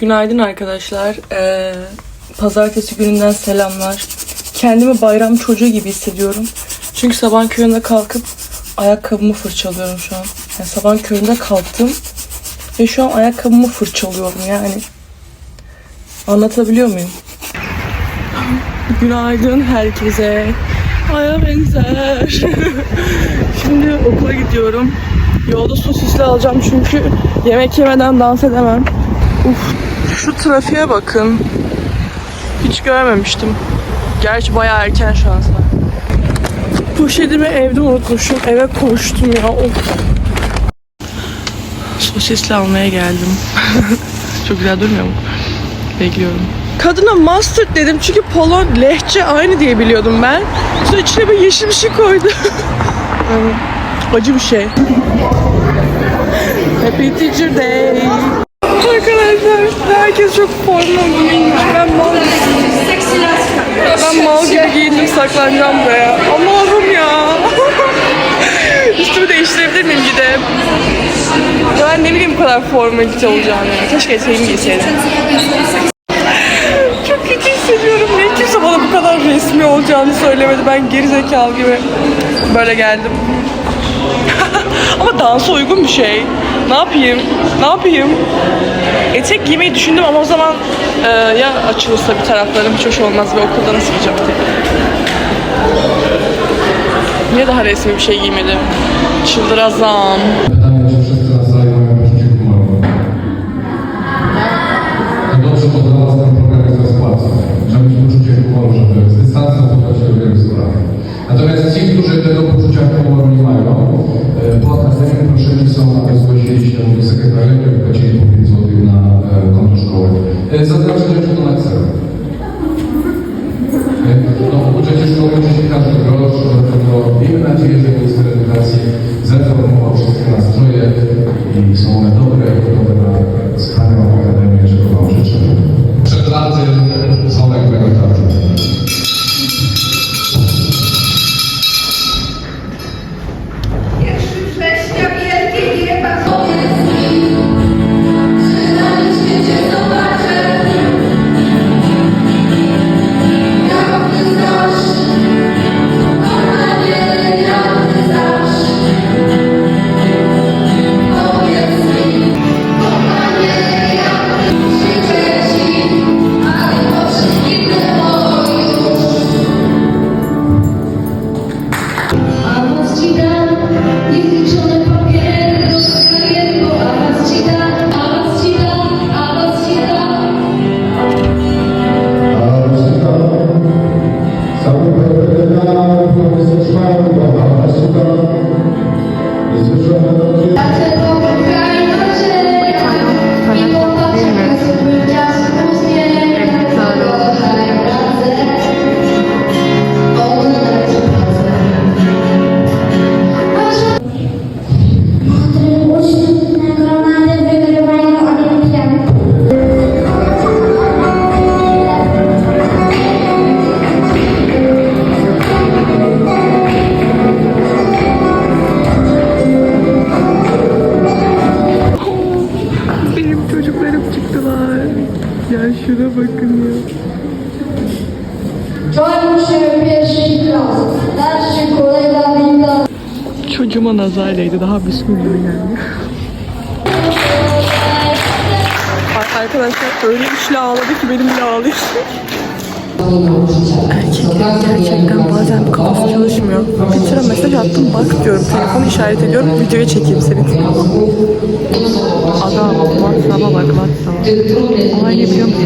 Günaydın arkadaşlar. Ee, pazartesi gününden selamlar. Kendimi bayram çocuğu gibi hissediyorum. Çünkü sabah köründe kalkıp ayakkabımı fırçalıyorum şu an. Yani sabah köründe kalktım ve şu an ayakkabımı fırçalıyorum yani. Anlatabiliyor muyum? Günaydın herkese. Aya benzer. Şimdi okula gidiyorum. Yolda sosisli alacağım çünkü yemek yemeden dans edemem. Uf, şu trafiğe bakın. Hiç görmemiştim. Gerçi bayağı erken şu an. Poşetimi evde unutmuşum. Eve koştum ya. Of. Sosisli almaya geldim. Çok güzel durmuyor mu? Bekliyorum. Kadına mustard dedim çünkü Polon lehçe aynı diye biliyordum ben. Sonra içine bir yeşil bir şey koydu. Acı bir şey. Happy Teacher Day. Arkadaşlar herkes çok formal giyinmiş. Ben mal Ben mal gibi giyindim saklanacağım buraya. Allah'ım ya. Üstümü değiştirebilir miyim gidip? Ya ben ne bileyim bu kadar formalite olacağını. Keşke eteğimi giyseydim. Çok kötü hissediyorum. Niye kimse bana bu kadar resmi olacağını söylemedi. Ben geri zekalı gibi böyle geldim. ama dansa uygun bir şey. Ne yapayım? Ne yapayım? Etek giymeyi düşündüm ama o zaman e, ya açılırsa bir taraflarım hiç hoş olmaz ve okulda nasıl giyeceğim diye. Niye daha resmi bir şey giymedim? Çıldırazam. Natomiast ci, którzy tego poczucia humoru nie mają, e, po akademii proszeni są, aby zgłosili się do sekretariatu i wpłacili po 5 zł na e, konto szkoły. E, Zaznaczę rzeczy to na cel. No, w budżecie szkoły oczywiście każdy grosz, dlatego miejmy nadzieję, że minister edukacji zreformował wszystkie nastroje i są one dobre, gotowe çocuklarım çıktılar. Ya şuna bakın ya. Çocuğuma nazar değdi. Daha bismillah yani. Arkadaşlar öyle işle ağladı ki benim bile ağlıyor. Erkekler gerçekten bazen kafası çalışmıyor. Sıra mesaj attım bak diyorum. Telefonu işaret ediyorum. Videoya çekeyim seni. Adam WhatsApp'a bak WhatsApp'a. Olay biliyor musun?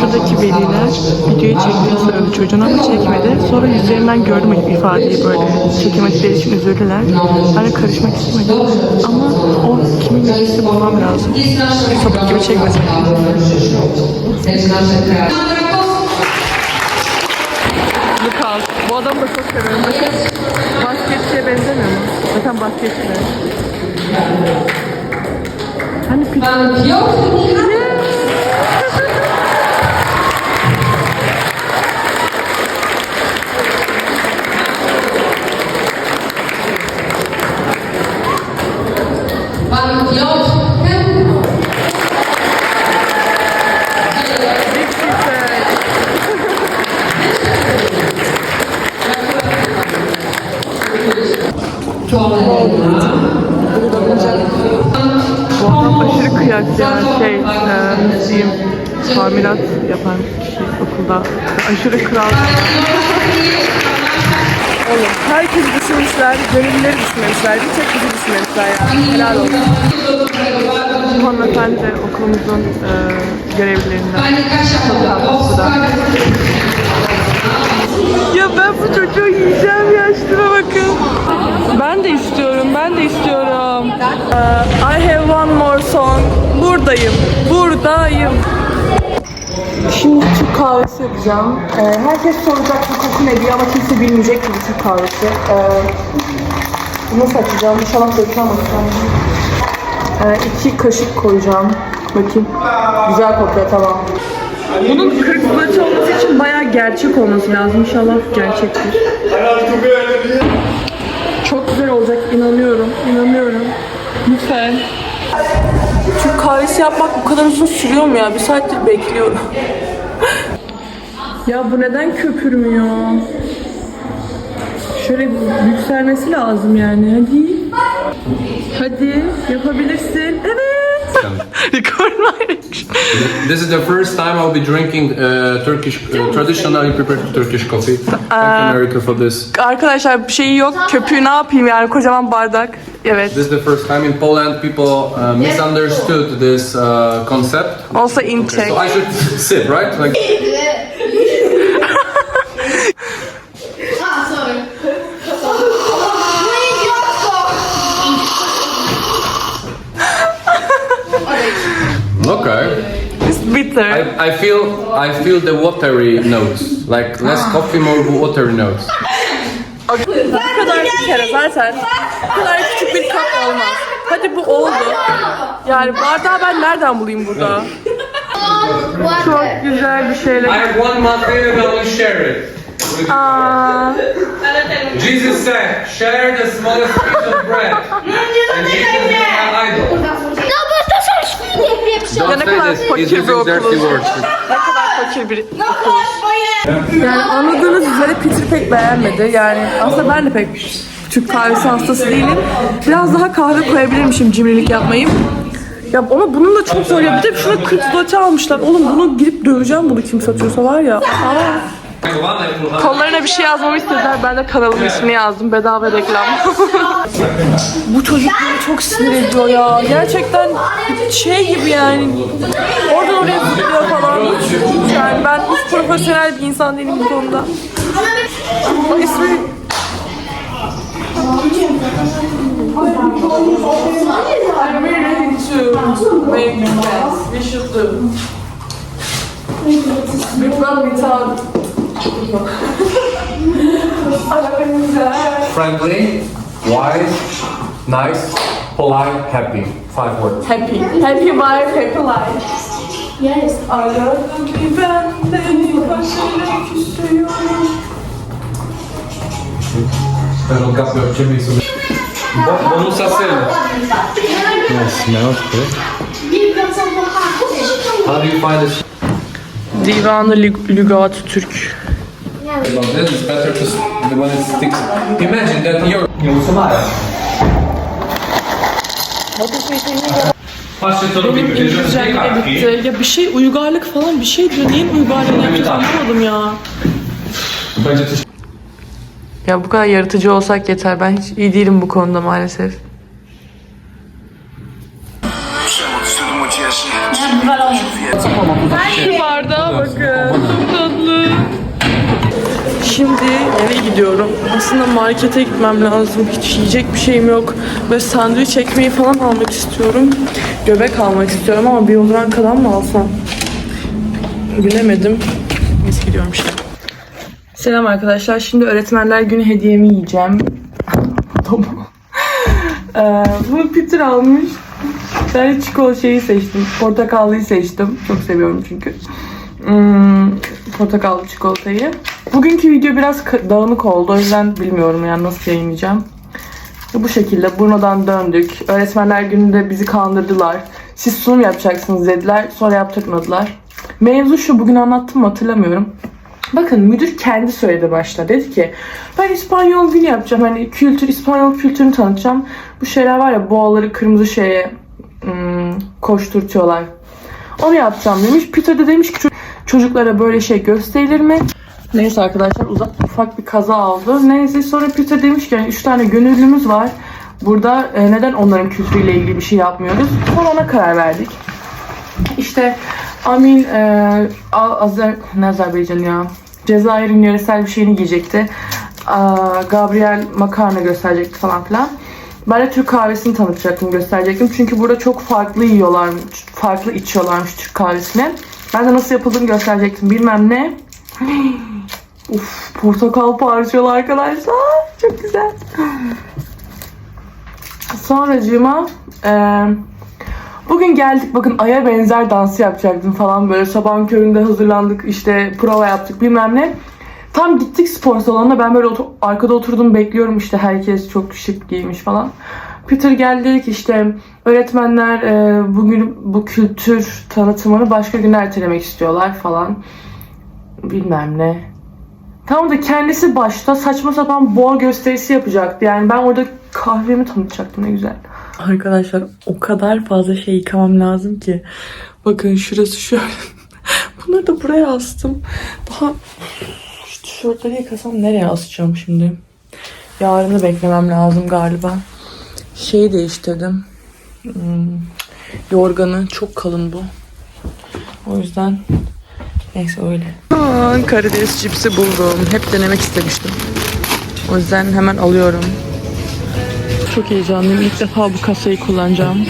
Şuradaki veliler videoyu çekmek istiyordu çocuğun ama çekmedi. Sonra yüzlerinden gördüm ifadeyi böyle. Çekemedikleri için üzüldüler. De karışmak istemedim. Ama o kimin velisi bulmam lazım. Sapık gibi çekmesin. Adamı da çok seviyorum. Bakın basketçiye benzemiyor mu? Zaten basketçi. Hani pis- Pan diyeyim, tamirat yapan kişi okulda. Aşırı kral. Oğlum herkes düşünmüşler, gönüllüleri düşünmemişler. Bir tek bizi düşünmemişler yani. Helal olsun. Bu hanımefendi de okulumuzun e, görevlilerinden. Bu da. Ya ben bu çocuğu yiyeceğim ya şuna bakın. Ben de istiyorum, ben de istiyorum. I have one more song. Buradayım, buradayım. Şimdi Türk kahvesi yapacağım. Ee, herkes soracak bu koku ne diye ama kimse bilmeyecek bu Türk kahvesi. Ee, nasıl açacağım? İnşallah dökmem Ee, iki kaşık koyacağım. Bakayım. Güzel kokuyor tamam. Bunun 40 zloty olması için bayağı gerçek olması lazım. İnşallah gerçektir. Çok güzel olacak inanıyorum. İnanıyorum. Lütfen. Kahvesi yapmak bu kadar uzun sürüyor mu ya? Bir saattir bekliyorum. ya bu neden köpürmüyor? Şöyle yükselmesi lazım yani. Hadi. Hadi yapabilirsin. Evet. Record. This is the first time I'll be drinking uh, Turkish, uh, traditionally prepared Turkish coffee. Thank America, for this. Arkadaşlar bir şeyi yok. Köpüğü ne yapayım yani kocaman bardak. Evet. This is the first time in Poland people uh, misunderstood this uh, concept. Also in Czech. So I should sit, right? Like It's. I, I feel I feel the watery notes. Like less ah. coffee, more watery notes. Bu kadar bir kere zaten. Bu kadar küçük bir kap olmaz. Hadi bu oldu. Yani bardağı ben nereden bulayım burada? Çok güzel bir I şeyler. have one muffin and I will share it. Aa, Jesus said, share the smallest piece of bread. And Jesus is my idol. Ya ne kadar fakir bir okuluz. Ne kadar fakir bir moje! Yani anladığınız üzere Peter pek beğenmedi. Yani aslında ben de pek Türk kahvesi hastası değilim. Biraz daha kahve koyabilirmişim cimrilik yapmayıp. Ya ama bunun da çok zor ya. Bir de şuna 40 zloty almışlar. Oğlum bunu gidip döveceğim bunu kim satıyorsa var ya. Aa. Kollarına bir şey yazmamı istediler. Ben de kanalımın ismini yazdım. Bedava reklam. Bu çocuk beni çok sinir ediyor ya. Gerçekten şey gibi yani. Oradan oraya zıplıyor falan. Yani ben hiç profesyonel bir insan değilim bu konuda. Ama ismi... I'm really ready to make friends. We should do. With one without Friendly, wise, nice, polite, happy. Five words. Happy. Happy wife, happy life. Yes. Aradım ki ben seni başına küsüyorum. Też odgapię od ciebie i sobie... Bo, bonusa syn. How do you find this? Divanı Lügat Türk. About this, it's better to when it sticks. Imagine that you're... Güzellikle kartki. bitti. Ya bir şey uygarlık falan bir şey diyor. Neyin uygarlığını yapacağız ya. Ya bu kadar yaratıcı olsak yeter. Ben hiç iyi değilim bu konuda maalesef. Şimdi eve gidiyorum. Aslında markete gitmem lazım. Hiç yiyecek bir şeyim yok. Böyle sandviç ekmeği falan almak istiyorum. Göbek almak istiyorum ama bir Biodranka'dan mı alsam? Bilemedim. Neyse gidiyorum işte. Selam arkadaşlar. Şimdi öğretmenler günü hediyemi yiyeceğim. Ee, bunu Peter almış. Ben çikolata şeyi seçtim. Portakallıyı seçtim. Çok seviyorum çünkü. Hmm, portakallı çikolatayı. Bugünkü video biraz dağınık oldu. O yüzden bilmiyorum yani nasıl yayınlayacağım. Bu şekilde Bruno'dan döndük. Öğretmenler gününde bizi kandırdılar. Siz sunum yapacaksınız dediler. Sonra yaptırmadılar. Mevzu şu bugün anlattım mı hatırlamıyorum. Bakın müdür kendi söyledi başta. Dedi ki ben İspanyol günü yapacağım. Hani kültür, İspanyol kültürünü tanıtacağım. Bu şeyler var ya boğaları kırmızı şeye hmm, koşturtuyorlar. Onu yapacağım demiş. Peter de demiş ki "Ço- çocuklara böyle şey gösterilir mi? Neyse arkadaşlar uzak ufak bir kaza oldu. Neyse sonra Peter demiş ki yani üç tane gönüllümüz var. Burada e, neden onların kültürüyle ilgili bir şey yapmıyoruz? Sonra ona karar verdik. İşte Amin e, A- Azer, ne Azerbaycan ya? Cezayir'in yöresel bir şeyini giyecekti. Aa, Gabriel makarna gösterecekti falan filan. Ben de Türk kahvesini tanıtacaktım, gösterecektim. Çünkü burada çok farklı yiyorlarmış, farklı içiyorlarmış Türk kahvesini. Ben de nasıl yapıldığını gösterecektim, bilmem ne. Uf, portakal parçalı arkadaşlar. Çok güzel. Sonracığıma eee Bugün geldik bakın aya benzer dansı yapacaktım falan böyle sabahın köründe hazırlandık işte prova yaptık bilmem ne. Tam gittik spor salonuna ben böyle otur- arkada oturdum bekliyorum işte herkes çok şık giymiş falan. Peter geldi dedi ki işte öğretmenler e, bugün bu kültür tanıtımını başka güne ertelemek istiyorlar falan. Bilmem ne. Tam da kendisi başta saçma sapan boğa gösterisi yapacaktı. Yani ben orada kahvemi tanıtacaktım ne güzel. Arkadaşlar o kadar fazla şey yıkamam lazım ki. Bakın şurası şöyle. Bunları da buraya astım. Daha şu tişörtleri yıkasam nereye asacağım şimdi? Yarını beklemem lazım galiba. Şeyi değiştirdim. Hmm, yorganı çok kalın bu. O yüzden neyse öyle. Aa, karides cipsi buldum. Hep denemek istemiştim. O yüzden hemen alıyorum. Çok heyecanlıyım. İlk defa bu kasayı kullanacağım.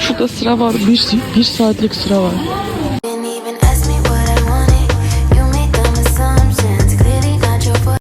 Şurada sıra var. Bir, bir saatlik sıra var.